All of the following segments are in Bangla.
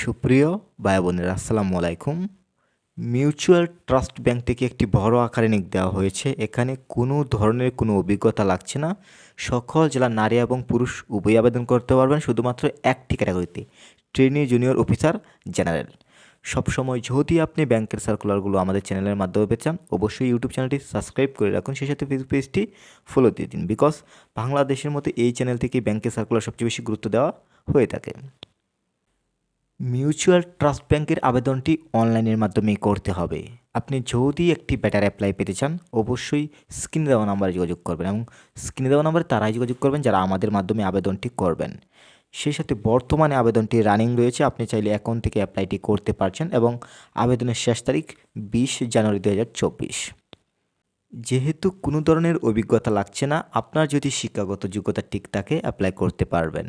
সুপ্রিয় ভাই বোনেরা আসসালামু আলাইকুম। মিউচুয়াল ট্রাস্ট ব্যাংক থেকে একটি বড় আকারে নিক দেওয়া হয়েছে। এখানে কোনো ধরনের কোনো অভিজ্ঞতা লাগছে না। সকল জেলার নারী এবং পুরুষ উভয় আবেদন করতে পারবেন, শুধুমাত্র একটি ক্যাটাগরিতে। Trainee junior officer general. সবসময় যদি আপনি ব্যাংকের সার্কুলারগুলো আমাদের চ্যানেলের মাধ্যমে পেতে অবশ্যই ইউটিউব চ্যানেলটি সাবস্ক্রাইব করে রাখুন। সেই সাথে ফেসবুক পেজটি ফলো দিয়ে দিন। বিকজ বাংলাদেশের মধ্যে এই চ্যানেল থেকে ব্যাংকের সার্কুলার সবচেয়ে বেশি গুরুত্ব দেওয়া হয়ে থাকে। মিউচুয়াল ট্রাস্ট ব্যাংকের আবেদনটি অনলাইনের মাধ্যমে করতে হবে। আপনি যদি একটি ব্যাটার অ্যাপ্লাই পেতে চান, অবশ্যই স্ক্রিনে দেওয়া নাম্বারে যোগাযোগ করবেন এবং স্ক্রিনে দেওয়া নাম্বারে তারাই যোগাযোগ করবেন যারা আমাদের মাধ্যমে আবেদনটি করবেন। সেই সাথে বর্তমানে আবেদনটি রানিং রয়েছে, আপনি চাইলে এখন থেকে অ্যাপ্লাইটি করতে পারছেন এবং আবেদনের শেষ তারিখ বিশ জানুয়ারি দু হাজার চব্বিশ। যেহেতু কোনো ধরনের অভিজ্ঞতা লাগছে না, আপনার যদি শিক্ষাগত যোগ্যতা ঠিক থাকে, অ্যাপ্লাই করতে পারবেন।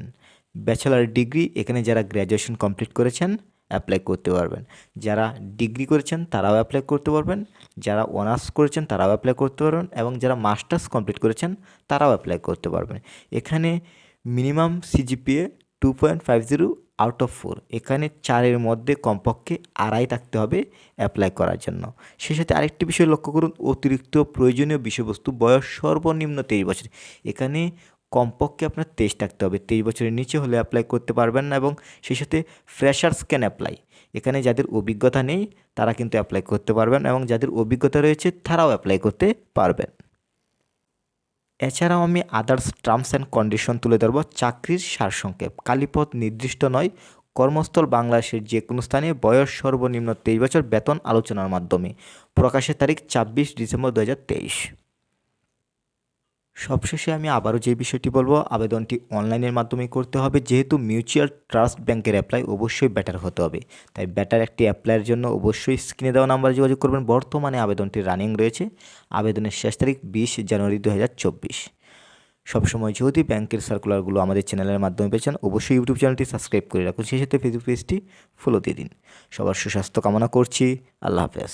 ব্যাচেলার ডিগ্রি এখানে যারা গ্র্যাজুয়েশন কমপ্লিট করেছেন অ্যাপ্লাই করতে পারবেন। যারা ডিগ্রি করেছেন, তারাও অ্যাপ্লাই করতে পারবেন। যারা অনার্স করেছেন, তারাও অ্যাপ্লাই করতে পারবেন। এবং যারা মাস্টার্স কমপ্লিট করেছেন, তারাও অ্যাপ্লাই করতে পারবেন। এখানে minimum CGPA two point five zero out of four এখানে চারের মধ্যে কমপক্ষে আড়াই থাকতে হবে অ্যাপ্লাই করার জন্য। সেই সাথে আরেকটি বিষয় লক্ষ্য করুন, অতিরিক্ত প্রয়োজনীয় বিষয়বস্তু, বয়স সর্বনিম্ন তেইশ বছর। এখানে কমপক্ষে আপনার তেইশ থাকতে হবে। তেইশ বছরের নিচে হলে অ্যাপ্লাই করতে পারবেন না এবং সেই সাথে ফ্রেশার্স ক্যান অ্যাপ্লাই এখানে যাদের অভিজ্ঞতা নেই, তারা কিন্তু অ্যাপ্লাই করতে পারবেন এবং যাদের অভিজ্ঞতা রয়েছে, তারাও অ্যাপ্লাই করতে পারবেন। এছাড়াও আমি আদার্স টার্মস অ্যান্ড কন্ডিশন তুলে ধরবো। চাকরির সারসংক্ষেপ। কালীপথ নির্দিষ্ট নয়। কর্মস্থল বাংলাদেশের যে কোনো স্থানে বয়স সর্বনিম্ন তেইশ বছর বেতন আলোচনার মাধ্যমে। প্রকাশের তারিখ ছাব্বিশ ডিসেম্বর দু হাজার তেইশ। সবশেষে আমি আবারও যে বিষয়টি বলব, আবেদনটি অনলাইনের মাধ্যমে করতে হবে। যেহেতু মিউচুয়াল ট্রাস্ট ব্যাংকের অ্যাপ্লাই অবশ্যই ব্যাটার হতে হবে। তাই ব্যাটার একটি অ্যাপ্লাইয়ের জন্য অবশ্যই স্ক্রিনে দেওয়া নাম্বারে যোগাযোগ করবেন। বর্তমানে আবেদনটি রানিং রয়েছে। আবেদনের শেষ তারিখ বিশ জানুয়ারি দু হাজার চব্বিশ। সবসময় যদি ব্যাংকের সার্কুলারগুলো আমাদের চ্যানেলের মাধ্যমে পেয়েছেন অবশ্যই ইউটিউব চ্যানেলটি সাবস্ক্রাইব করে রাখুন। সেই সাথে ফেসবুক পেজটি ফলো দিয়ে দিন। সবার সুস্বাস্থ্য কামনা করছি। আল্লাহ হাফেজ।